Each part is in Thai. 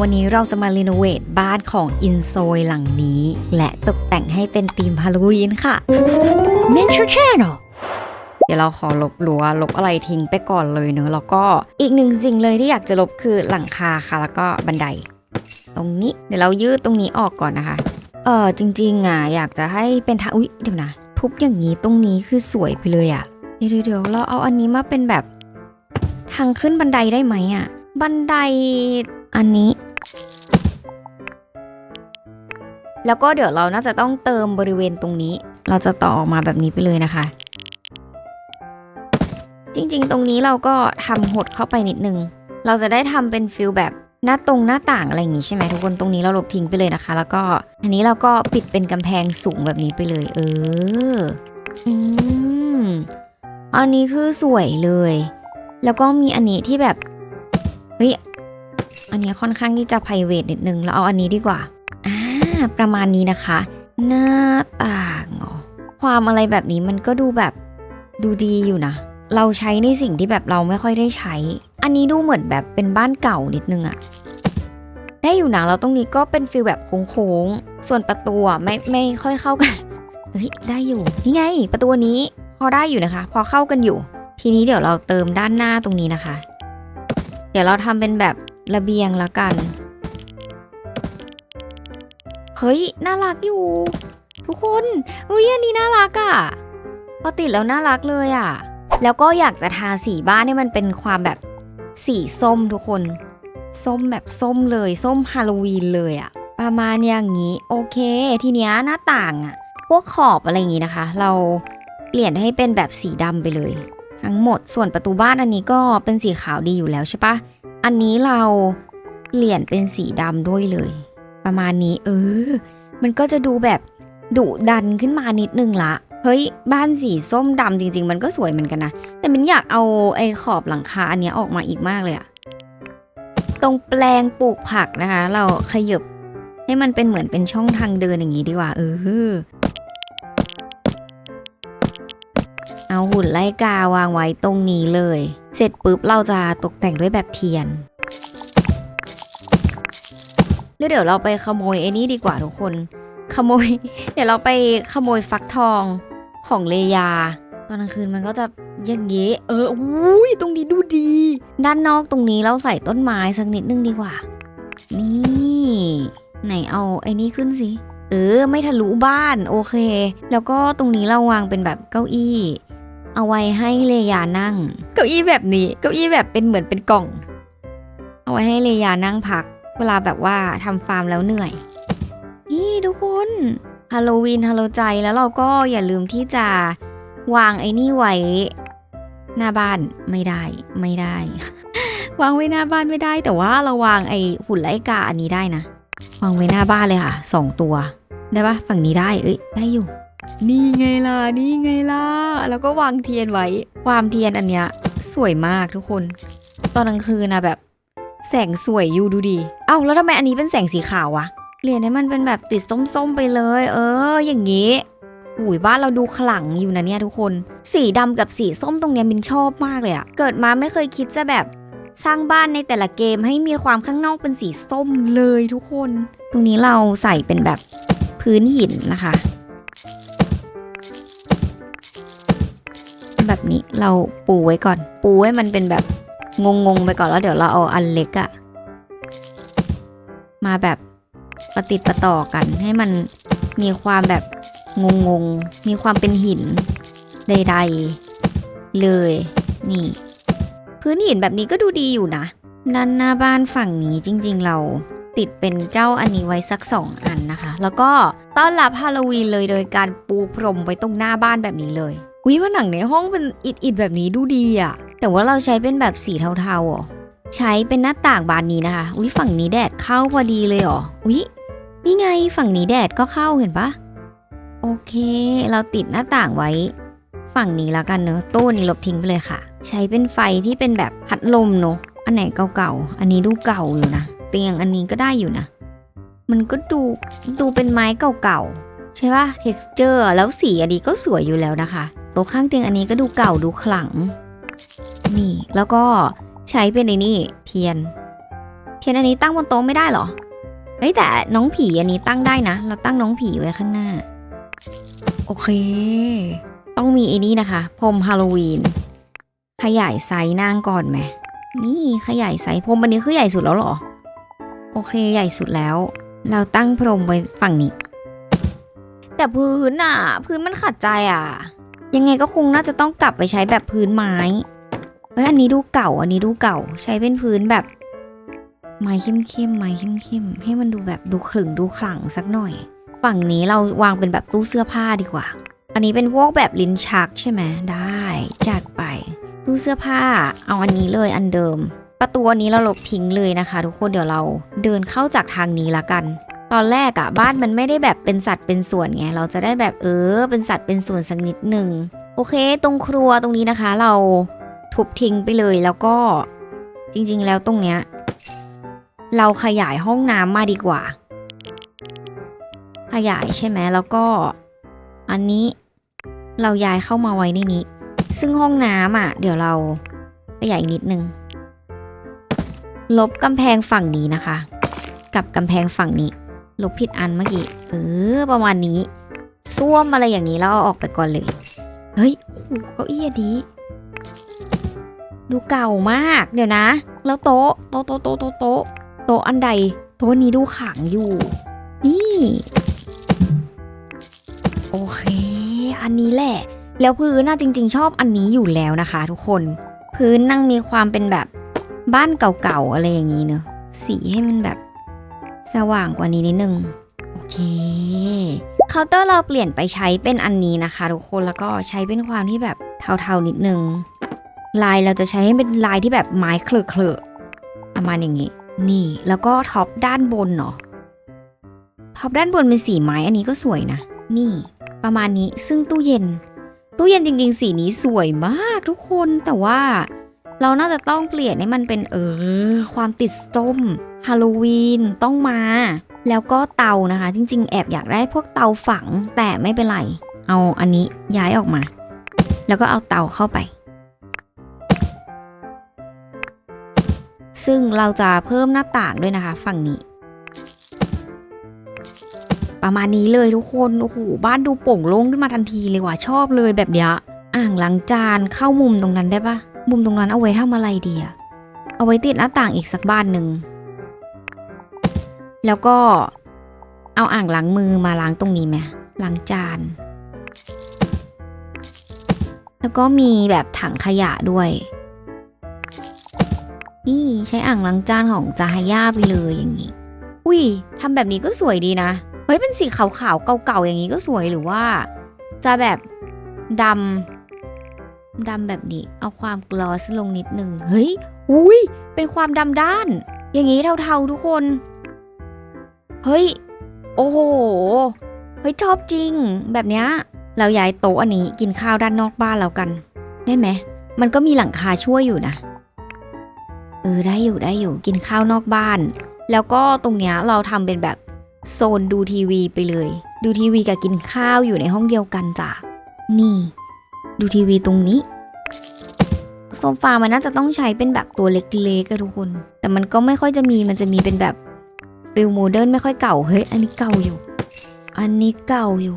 วันนี้เราจะมารีโนเวทบ้านของอินโซยหลังนี้ และตกแต่งให้เป็นธีมฮาโลวีนค่ะ Mentor Channel เดี๋ยวเราขอลบรั้วลบอะไรทิ้งไปก่อนเลยเนอะแล้วก็อีกหนึ่งสิ่งเลยที่อยากจะลบคือหลังคาค่ะ แล้วก็บันได ตรงนี้เดี๋ยวเรายืดตรงนี้ออกก่อนนะคะ เออจริงๆอะอยากจะให้เป็นทางอุ๊ยเดี๋ยวนะ ทุบอย่างนี้ตรงนี้คือสวยไปเลยอะเดี๋ยวเดี๋ยวเราเอาอันนี้มาเป็นแบบ ทางขึ้นบันไดได้ไหมอะ บันได อันนี้ แล้วก็เดี๋ยวเราน่าจะต้องเติมบริเวณตรงนี้ เราจะต่อออกมาแบบนี้ไปเลยนะคะ จริงๆ ตรงนี้เราก็ทำหดเข้าไปนิดนึง เราจะได้ทำเป็นฟิลแบบหน้าตรงหน้าต่างอะไรอย่างงี้ใช่ไหมทุกคนตรงนี้เราลบทิ้งไปเลยนะคะ แล้วก็อันนี้เราก็ปิดเป็นกำแพงสูงแบบนี้ไปเลย เอออืมอันนี้คือสวยเลย แล้วก็มีอันนี้ที่แบบเฮ้ย อันนี้ค่อนข้างที่จะ p r i v a t นิดนึงเราเอาอันนี้ดีกว่าอ่าประมาณนี้นะคะ หน้าต่างเหรอความอะไรแบบนี้มันก็ดูแบบดูดีอยู่นะ เราใช้ในสิ่งที่แบบเราไม่ค่อยได้ใช้ อันนี้ดูเหมือนแบบเป็นบ้านเก่านิดนึงอะได้อยู่นะแล้วตรงนี้ก็เป็นฟิลแบบโค้งๆ ส่วนประตูอะไม่ไม่ค่อยเข้ากันเฮ้ยได้อยู่ นี่ไง ประตูนี้พอได้อยู่นะคะ พอเข้ากันอยู่ ทีนี้เดี๋ยวเราเติมด้านหน้าตรงนี้นะคะ เดี๋ยวเราทำเป็นแบบ ระเบียงละกัน เฮ้ย น่ารักอยู่ ทุกคนอุ้ยอันนี้น่ารักอะ่ะพอติดแล้วน่ารักเลยอะ่ะ แล้วก็อยากจะทาสีบ้านให้มันเป็นความแบบสีส้มทุกคน ส้มแบบส้มเลย ส้มฮาโลวีนเลยอะ่ะ ประมาณอย่างนี้ โอเค ทีเนี้ยหน้าต่างอะ่ะ พวกขอบอะไรอย่างนี้นะคะ เราเปลี่ยนให้เป็นแบบสีดำไปเลย ทั้งหมดส่วนประตูบ้านอันนี้ก็เป็นสีขาวดีอยู่แล้วใช่ปะ อันนี้เราเปลี่ยนเป็นสีดำด้วยเลย ประมาณนี้ เออ มันก็จะดูแบบดุดันขึ้นมานิดนึงละเฮ้ย บ้านสีส้มดำจริง ๆ มันก็สวยเหมือนกันนะ แต่มินอยากเอาไอ้ขอบหลังคาอันนี้ออกมาอีกมากเลยอะตรงแปลงปลูกผักนะคะ เราขยบให้มันเป็นเหมือนเป็นช่องทางเดินอย่างนี้ดีกว่า เออ เอาหุ่นไล่กาวางไว้ตรงนี้เลย เสร็จปุ๊บเราจะตกแต่งด้วยแบบเทียนแล้วเดี๋ยวเราไปขโมยไอ้นี่ดีกว่าทุกคน ขโมย เดี๋ยวเราไปขโมยฟักทองของเลยา ตอนกลางคืนมันก็จะอย่างงี้เอออุ้ยตรงนี้ดูดี ด้านนอกตรงนี้เราใส่ต้นไม้สักนิดนึงดีกว่า นี่ ไหนเอาไอ้นี่ขึ้นสิ เออ ไม่ทะลุบ้านโอเค แล้วก็ตรงนี้เราวางเป็นแบบเก้าอี้ เอาไว้ให้เลยานั่ง เก้าอี้แบบนี้ เก้าอี้แบบเป็นเหมือนเป็นกล่อง เอาไว้ให้เลยานั่งพัก เวลาแบบว่าทำฟาร์มแล้วเหนื่อย นี่ทุกคนฮาโลวีนฮาโลใจแล้วเราก็อย่าลืมที่จะวางไอ้นี่ไว้ หน้าบ้านไม่ได้ไม่ได้ วางไว้หน้าบ้านไม่ได้ แต่ว่าเราวางไอ้หุ่นไลกาอันนี้ได้นะ วางไว้หน้าบ้านเลยค่ะสองตัว ได้ปะฝั่งนี้ได้เอ้ยได้อยู่ นี่ไงล่ะ นี่ไงล่ะ แล้วก็วางเทียนไว้ ความเทียนอันเนี้ยสวยมากทุกคน ตอนกลางคืนนะแบบ แสงสวยอยู่ดูดี เอ้าแล้วทำไมอันนี้เป็นแสงสีขาววะเปลี่ยนให้มันเป็นแบบติดส้มๆไปเลย เออ อย่างนี้อุ้ยบ้านเราดูขลังอยู่นะเนี่ยทุกคน สีดำกับสีส้มตรงเนี้ยมินชอบมากเลยอะเกิดมาไม่เคยคิดจะแบบสร้างบ้านในแต่ละเกมให้มีความข้างนอกเป็นสีส้มเลยทุกคน ตรงนี้เราใส่เป็นแบบพื้นหินนะคะ แบบนี้เราปูไว้ก่อน ปูให้มันเป็นแบบงงๆไปก่อนแล้วเดี๋ยวเราเอาอันเล็กอะมาแบบประติดประต่อกันให้มันมีความแบบงงๆ มีความเป็นหินใดๆ เลย นี่ พื้นหินแบบนี้ก็ดูดีอยู่นะด้านหน้าบ้านฝั่งนี้จริงๆเราติดเป็นเจ้าอันนี้ไว้สักสองอันนะคะ แล้วก็ต้อนรับฮาโลวีนเลยโดยการปูพรมไว้ตรงหน้าบ้านแบบนี้เลย วิว่าหนังในห้องเป็นอิดๆแบบนี้ดูดีอะแต่ว่าเราใช้เป็นแบบสีเทาๆอ๋อใช้เป็นหน้าต่างบานนี้นะคะอุ้ยฝั่งนี้แดดเข้าพอดีเลยเหรออุ้ยนี่ไงฝั่งนี้แดดก็เข้าเห็นปะโอเค เราติดหน้าต่างไว้ ฝั่งนี้แล้วกันเนอะตู้นี้ลบทิ้งไปเลยค่ะ ใช้เป็นไฟที่เป็นแบบพัดลมเนอะอันไหนเก่าๆอันนี้ดูเก่าอยู่นะเตียงอันนี้ก็ได้อยู่นะมันก็ดูดูเป็นไม้เก่าๆใช่ปะ texture แล้วสีอันนี้ก็สวยอยู่แล้วนะคะ โต๊ะข้างเตียงอันนี้ก็ดูเก่าดูขลัง นี่แล้วก็ใช้เป็นไอ้นี่ เทียน เทียนอันนี้ตั้งบนโต๊ะไม่ได้เหรอเฮ้ยแต่น้องผีอันนี้ตั้งได้นะ เราตั้งน้องผีไว้ข้างหน้า โอเค ต้องมีไอ้นี่นะคะพรมฮาโลวีน ขยายไซส์นางก่อนไหมนี่ขยายไซส์พรมอันนี้คือใหญ่สุดแล้วหรอ โอเคใหญ่สุดแล้ว เราตั้งพรมไว้ฝั่งนี้ แต่พื้นอะ พื้นมันขัดใจอะ ยังไงก็คงน่าจะต้องกลับไปใช้แบบพื้นไม้เฮ้ยอันนี้ดูเก่า อันนี้ดูเก่า ใช้เป็นพื้นแบบ ไม้เข้มๆไม้เข้มๆให้มันดูแบบดูขลึงดูขลังสักหน่อย ฝั่งนี้เราวางเป็นแบบตู้เสื้อผ้าดีกว่า อันนี้เป็นพวกแบบลิ้นชักใช่ไหมได้จัดไปตู้เสื้อผ้า เอาอันนี้เลยอันเดิม ประตูอันนี้เราลบทิ้งเลยนะคะ ทุกคนเดี๋ยวเราเดินเข้าจากทางนี้ละกัน ตอนแรกอะบ้านมันไม่ได้แบบเป็นสัตว์เป็นส่วนไงเราจะได้แบบเออ เป็นสัตว์เป็นส่วนสักนิดหนึ่งโอเค ตรงครัวตรงนี้นะคะ เราทุบทิ้งไปเลยแล้วก็จริง ๆ แล้วตรงเนี้ยเราขยายห้องน้ำมาดีกว่า ขยายใช่ไหมแล้วก็ อันนี้เราย้ายเข้ามาไว้ในนี้ ซึ่งห้องน้ำอะ เดี๋ยวเราขยายนิดนึง ลบกำแพงฝั่งนี้นะคะ กับกำแพงฝั่งนี้ ลบผิดอันเมื่อกี้ เออ ประมาณนี้ส้วมอะไรอย่างนี้เราเอาออกไปก่อนเลย เฮ้ยโอ้โหเก้าอี้อันนี้ดูเก่ามาก เดี๋ยวนะ แล้วโต๊ะ โต๊ะโต๊ะโต๊ะโต๊ะโต๊ะโต๊ะอันใด โต๊ะนี้ดูขังอยู่ นี่ โอเค อันนี้แหละ แล้วพื้นน่าจริง ๆ ชอบอันนี้อยู่แล้วนะคะ ทุกคน พื้นนั่งมีความเป็นแบบบ้านเก่าๆอะไรอย่างนี้เนอะสีให้มันแบบ สว่างกว่านี้นิดนึง โอเคเคาน์เตอร์เราเปลี่ยนไปใช้เป็นอันนี้นะคะทุกคนแล้วก็ใช้เป็นความที่แบบเทาๆนิดนึง ลายเราจะใช้ให้เป็นลายที่แบบไม้เคลือะๆประมาณอย่างนี้ นี่แล้วก็ท็อปด้านบนเนาะท็อปด้านบนเป็นสีไม้อันนี้ก็สวยนะ นี่ ประมาณนี้ซึ่งตู้เย็น ตู้เย็นจริงๆ สีนี้สวยมากทุกคนแต่ว่า เราน่าจะต้องเปลี่ยนให้มันเป็นเออ ความติดส้มฮาโลวีนต้องมา แล้วก็เตานะคะ จริง ๆ แอบอยากได้พวกเตาฝังแต่ไม่เป็นไร เอาอันนี้ย้ายออกมา แล้วก็เอาเตาเข้าไป ซึ่งเราจะเพิ่มหน้าต่างด้วยนะคะ ฝั่งนี้ ประมาณนี้เลยทุกคนโอ้โหบ้านดูโป่งโล่งขึ้นมาทันทีเลยว่ะชอบเลยแบบเนี้ยอ่างล้างจานเข้ามุมตรงนั้นได้ปะ มุมตรงนั้นเอาไว้ทำอะไรดีอะเอาไว้ติดหน้าต่างอีกสักบ้านหนึ่ง แล้วก็เอาอ่างล้างมือมาล้างตรงนี้ไหมล้างจาน แล้วก็มีแบบถังขยะด้วย นี่ใช้อ่างล้างจานของจาฮายาไปเลยอย่างนี้ อุ้ยทำแบบนี้ก็สวยดีนะ เฮ้ยเป็นสีขาวๆเก่าๆอย่างนี้ก็สวยหรือว่า จะแบบดำ ดำแบบนี้ เอาความกลอสลงนิดหนึ่งเฮ้ย อุ้ย เป็นความดำด้าน อย่างนี้เทาๆทุกคน เฮ้ย โอ้โห เฮ้ยชอบจริง แบบเนี้ย เราย้ายโต๊ะอันนี้กินข้าวด้านนอกบ้านแล้วกัน ได้ไหม มันก็มีหลังคาช่วยอยู่นะ เออได้อยู่ได้อยู่กินข้าวนอกบ้าน แล้วก็ตรงเนี้ยเราทำเป็นแบบโซนดูทีวีไปเลย ดูทีวีกับกินข้าวอยู่ในห้องเดียวกันจ้ะ นี่ ดูทีวีตรงนี้ โซฟามันน่าจะต้องใช้เป็นแบบตัวเล็กๆอะทุกคน แต่มันก็ไม่ค่อยจะมีมันจะมีเป็นแบบฟิลโมเดิร์นไม่ค่อยเก่า เฮ้ย อันนี้เก่าอยู่ อันนี้เก่าอยู่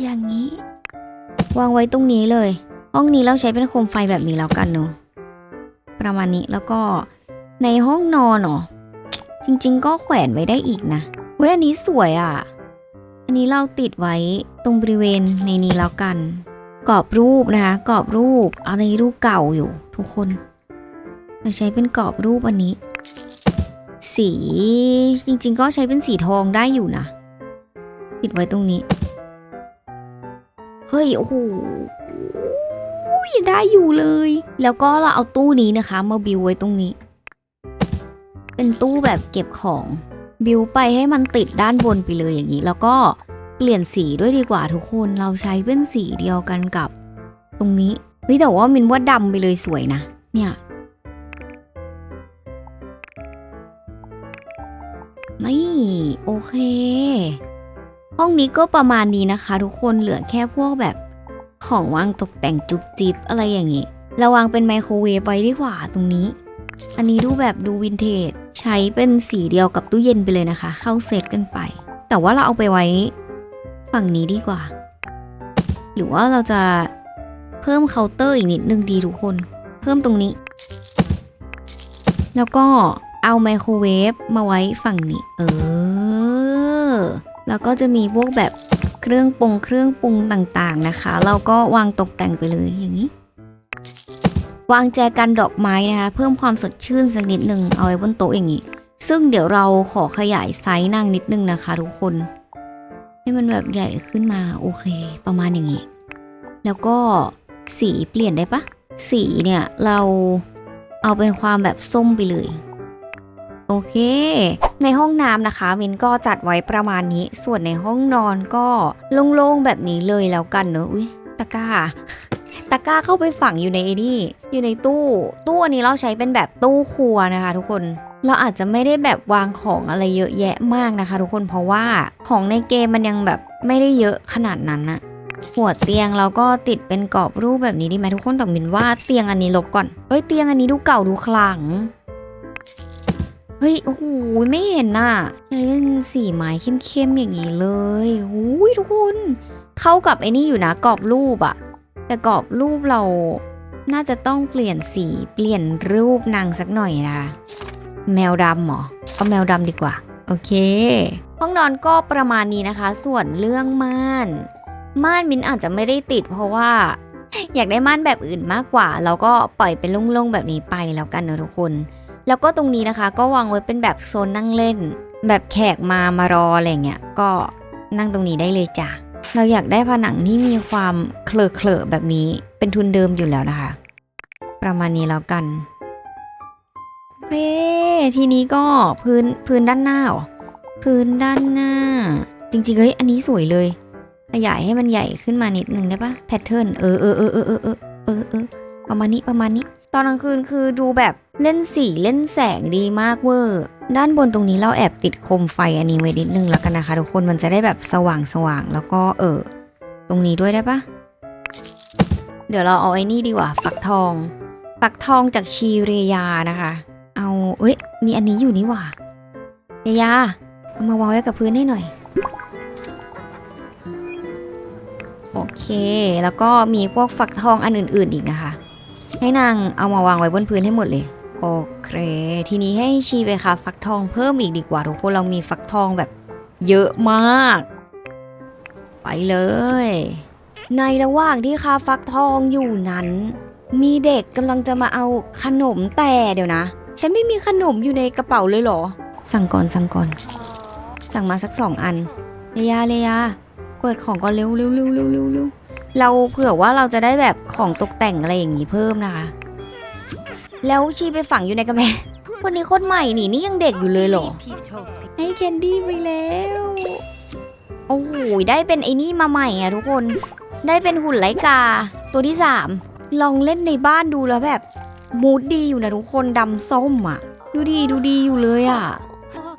อย่างนี้ วางไว้ตรงนี้เลย ห้องนี้เราใช้เป็นโคมไฟแบบนี้แล้วกันเนาะประมาณนี้แล้วก็ในห้องนอนเนาะจริงๆ ก็แขวนไว้ได้อีกนะเว้ยอันนี้สวยอะ่ะ อันนี้เราติดไว้ตรงบริเวณในนี้แล้วกัน กรอบรูปนะคะ กรอบรูปอะไรรูปเก่าอยู่ ทุกคนเราใช้เป็นกรอบรูปอันนี้ สีจริงๆ ก็ใช้เป็นสีทองได้อยู่นะ ติดไว้ตรงนี้ เฮ้ย โอ้โหได้อยู่เลย แล้วก็เราเอาตู้นี้นะคะ มาบิวไว้ตรงนี้ เป็นตู้แบบเก็บของ บิวไปให้มันติดด้านบนไปเลยอย่างนี้ แล้วก็เปลี่ยนสีด้วยดีกว่าทุกคนเราใช้เป็นสีเดียวกันกับ ตรงนี้เฮ้ยแต่ว่ามินว่าดำไปเลยสวยนะ เนี่ยนี่โอเค ห้องนี้ก็ประมาณนี้นะคะ ทุกคนเหลือแค่พวกแบบของวางตกแต่งจุบจิบอะไรอย่างนี้เราวางเป็นไมโครเวฟไว้ดีกว่าตรงนี้ อันนี้ดูแบบดูวินเทจ ใช้เป็นสีเดียวกับตู้เย็นไปเลยนะคะ เข้าเซตกันไป แต่ว่าเราเอาไปไว้ฝั่งนี้ดีกว่า หรือว่าเราจะเพิ่มเคาน์เตอร์อีกนิดนึงดีทุกคน เพิ่มตรงนี้ แล้วก็เอาไมโครเวฟมาไว้ฝั่งนี้ เออ แล้วก็จะมีพวกแบบเครื่องปรุงเครื่องปรุงต่างๆนะคะ เราก็วางตกแต่งไปเลยอย่างนี้ วางแจกันดอกไม้นะคะ เพิ่มความสดชื่นสักนิดนึงเอาไว้บนโต๊ะอย่างนี้ ซึ่งเดี๋ยวเราขอขยายไซส์นางนิดนึงนะคะ ทุกคน ให้มันแบบใหญ่ขึ้นมาโอเค ประมาณอย่างนี้ แล้วก็สีเปลี่ยนได้ปะสีเนี่ยเราเอาเป็นความแบบส้มไปเลย โอเค ในห้องน้ำนะคะมินก็จัดไว้ประมาณนี้ ส่วนในห้องนอนก็โล่งๆแบบนี้เลยแล้วกันเนอะอุ้ยตะกร้า ตะกร้าเข้าไปฝังอยู่ในไอ้นี่อยู่ในตู้ ตู้อันนี้เราใช้เป็นแบบตู้ครัวนะคะ ทุกคนเราอาจจะไม่ได้แบบวางของอะไรเยอะแยะมากนะคะ ทุกคนเพราะว่าของในเกมมันยังแบบไม่ได้เยอะขนาดนั้นนะหัวเตียงเราก็ติดเป็นกรอบรูปแบบนี้ดีไหมทุกคนแต่มินว่าเตียงอันนี้ลบก่อนเฮ้ยเตียงอันนี้ดูเก่าดูขลังเฮ้ยโอ้โหไม่เห็นน่ะใช้เป็นสีไม้เข้มๆอย่างนี้เลยโอ้ยทุกคน เข้ากับไอ้นี่อยู่นะกรอบรูปอะ แต่กรอบรูปเราน่าจะต้องเปลี่ยนสีเปลี่ยนรูปนางสักหน่อยนะแมวดำเหรอเอาแมวดำดีกว่า โอเค ห้องนอนก็ประมาณนี้นะคะ ส่วนเรื่องม่าน ม่านมินอาจจะไม่ได้ติด เพราะว่า อยากได้ม่านแบบอื่นมากกว่า เราก็ปล่อยเป็นโล่งๆแบบนี้ไปแล้วกันนะทุกคน แล้วก็ตรงนี้นะคะ ก็วางไว้เป็นแบบโซนนั่งเล่น แบบแขกมามารออะไรเงี้ยก็นั่งตรงนี้ได้เลยจ้ะ เราอยากได้ผนังที่มีความเคลอะเคลอะแบบนี้เป็นทุนเดิมอยู่แล้วนะคะ ประมาณนี้แล้วกันเฮ้ทีนี้ก็พื้นพื้นด้านหน้าอ๋อพื้นด้านหน้า จริงๆเฮ้ยอันนี้สวยเลยขยายให้มันใหญ่ขึ้นมานิดนึ่งได้ปะแพทเทิร์นเออเออเออเออเออเออเออประมาณนี้ประมาณนี้ ตอนกลางคืนคือดูแบบ เล่นสีเล่นแสงดีมากเวอร์ ด้านบนตรงนี้เราแอบติดโคมไฟอันนี้ไว้นิดนึงแล้วกันนะคะ ทุกคนมันจะได้แบบสว่างสว่างแล้วก็เออตรงนี้ด้วยได้ปะเดี๋ยวเราเอาไอ้นี่ดีกว่าฟักทองฟักทองจากชีเรยานะคะ เอาเอ้ยมีอันนี้อยู่นี่หว่าเรยาเอามาวางไว้กับพื้นให้หน่อยโอเค แล้วก็มีพวกฟักทองอันอื่นๆอีกนะคะ ให้นางเอามาวางไว้บนพื้นให้หมดเลย โอเค ทีนี้ให้ชีไปค่ะฟักทองเพิ่มอีกดีกว่าทุกคนเรามีฟักทองแบบเยอะมาก ไปเลย ในระหว่างที่คาฟักทองอยู่นั้น มีเด็กกำลังจะมาเอาขนมแต่เดี๋ยวนะ ฉันไม่มีขนมอยู่ในกระเป๋าเลยเหรอ สั่งก่อนสั่งก่อน สั่งมาสักสองอันเลยาเลยาเปิดของก่อนเร็วเร็วเร็วเร็วเร็วเร็วเราเผื่อว่าเราจะได้แบบของตกแต่งอะไรอย่างนี้เพิ่มนะคะ แล้วชีไปฝังอยู่ในกระแพงคนนี้โคตรใหม่นี่นี่ยังเด็กอยู่เลยเหรอ ให้แคนดี้ไปแล้ว โอ้โหได้เป็นไอ้นี่มาใหม่อะทุกคน ได้เป็นหุ่นไลกา ตัวที่สามลองเล่นในบ้านดูแล้วแบบมูดดีอยู่นะทุกคนดำส้มอะดูดีดูดีอยู่เลยอะ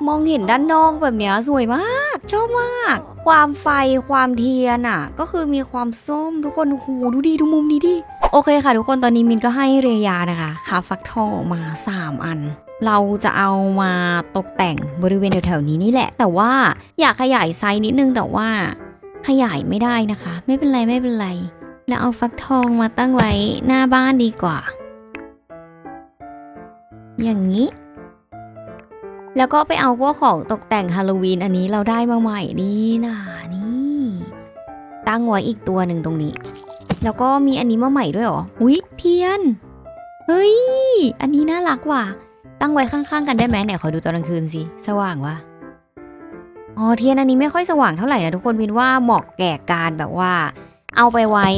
มองเห็นด้านนอกแบบเนี้ยสวยมาก ชอบมาก ความไฟความเทียนอะก็คือมีความส้มทุกคนโอ้โหดูดีดูมุมดีดิ โอเคค่ะทุกคนตอนนี้มินก็ให้เรยานะคะคาฟักทองออกมา 3 อัน เราจะเอามาตกแต่งบริเวณแถวๆนี้นี่แหละ แต่ว่าอยากขยายไซส์นิดนึงแต่ว่าขยายไม่ได้นะคะ ไม่เป็นไรไม่เป็นไร แล้วเอาฟักทองมาตั้งไว้หน้าบ้านดีกว่า อย่างนี้ แล้วก็ไปเอาพวกของตกแต่งฮาโลวีนอันนี้เราได้มาใหม่นี่นะนี่ตั้งไว้อีกตัวหนึ่งตรงนี้ แล้วก็มีอันนี้มาใหม่ด้วยหรอ อุ๊ย เทียน เฮ้ย อันนี้น่ารักว่ะ ตั้งไว้ข้างๆกันได้ไหมเนี่ยขอดูตอนกลางคืนสิ สว่างวะอ๋อ เทียนอันนี้ไม่ค่อยสว่างเท่าไหร่นะทุกคนวินว่าเหมาะแก่การแบบว่า เอาไปไว้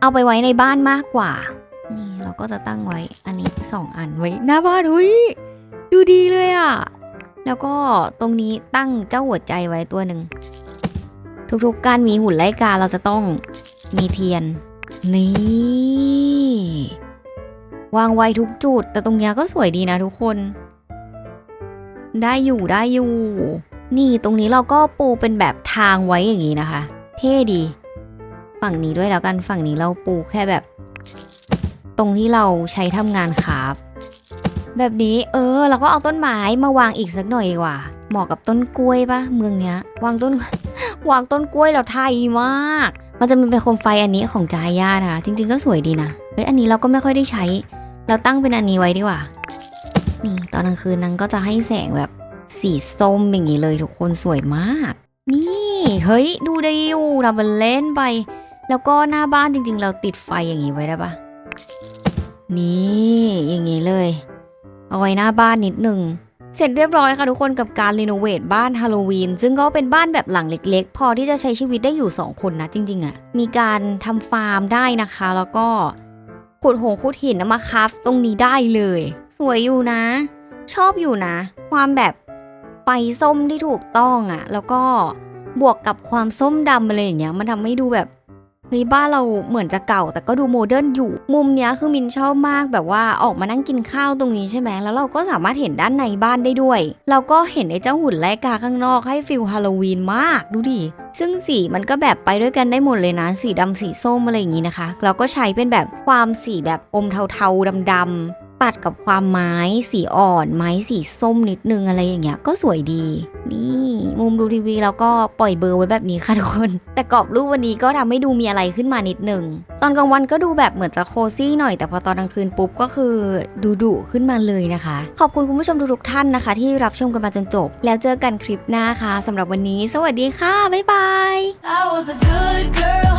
เอาไปไว้ในบ้านมากกว่า นี่เราก็จะตั้งไว้ อันนี้สองอันไว้หน้าบ้านอุ้ย ดูดีเลยอะ่ะ แล้วก็ตรงนี้ตั้งเจ้าหัวใจไว้ตัวหนึ่งทุกๆ การมีหุ่นไล่กาเราจะต้อง มีเทียน นี่ วางไว้ทุกจุด แต่ตรงนี้ก็สวยดีนะทุกคน ได้อยู่ได้อยู่ นี่ตรงนี้เราก็ปูเป็นแบบทางไว้อย่างนี้นะคะ เท่ดี ฝั่งนี้ด้วยแล้วกันฝั่งนี้เราปูแค่แบบ ตรงที่เราใช้ทำงานคราฟแบบนี้เออเราก็เอาต้นไม้มาวางอีกสักหน่อยดีกว่า เหมาะกับต้นกล้วยปะเมืองเนี้ย วางต้นวางต้นกล้วยเราไทยมาก มันจะมีเป็นโคมไฟอันนี้ของจาย่านะคะ จริง ๆ ก็สวยดีนะเฮ้ยอันนี้เราก็ไม่ค่อยได้ใช้ เราตั้งเป็นอันนี้ไว้ดีกว่า นี่ตอนกลางคืนนางก็จะให้แสงแบบสีส้มอย่างนี้เลยทุกคนสวยมาก นี่เฮ้ยดูได้อยู่ทำมันเล่นไป แล้วก็หน้าบ้านจริง ๆ เราติดไฟอย่างนี้ไว้ได้ปะนี่อย่างนี้เลย เอาไว้หน้าบ้านนิดหนึ่ง เสร็จเรียบร้อยค่ะทุกคนกับการรีโนเวทบ้านฮาโลวีนซึ่งก็เป็นบ้านแบบหลังเล็กๆ พอที่จะใช้ชีวิตได้อยู่ 2 คนนะจริงๆอะ่ะมีการทำฟาร์มได้นะคะ แล้วก็ขุดหงขุดหินมาคัฟตรงนี้ได้เลย สวยอยู่นะ ชอบอยู่นะ ความแบบไฟส้มที่ถูกต้องอะ่ะ แล้วก็บวกกับความส้มดำอะไรอย่างเงี้ยมันทำให้ดูแบบ เฮ้ยบ้านเราเหมือนจะเก่าแต่ก็ดูโมเดิร์นอยู่ มุมเนี้ยคือมินชอบมากแบบว่าออกมานั่งกินข้าวตรงนี้ใช่ไหมแล้วเราก็สามารถเห็นด้านในบ้านได้ด้วย เราก็เห็นไอ้เจ้าหุ่นไลกาข้างนอกให้ฟิลฮาโลวีนมากดูดิซึ่งสีมันก็แบบไปด้วยกันได้หมดเลยนะ สีดำสีส้มอะไรอย่างนี้นะคะ เราก็ใช้เป็นแบบความสีแบบอมเทาๆดำๆ ตัดกับความไม้สีอ่อน ไม้สีส้มนิดนึงอะไรอย่างเงี้ยก็สวยดี นี่มุมดูทีวีแล้วก็ปล่อยเบอร์ไว้แบบนี้ค่ะทุกคน แต่กรอบรูปวันนี้ก็ทำให้ดูมีอะไรขึ้นมานิดนึง ตอนกลางวันก็ดูแบบเหมือนจะโคซี่หน่อย แต่พอตอนกลางคืนปุ๊บก็คือดูดุขึ้นมาเลยนะคะ ขอบคุณคุณผู้ชมทุกท่านนะคะ ที่รับชมกันมาจนจบ แล้วเจอกันคลิปหน้าค่ะสำหรับวันนี้ สวัสดีค่ะบ๊ายบาย I was a good girl,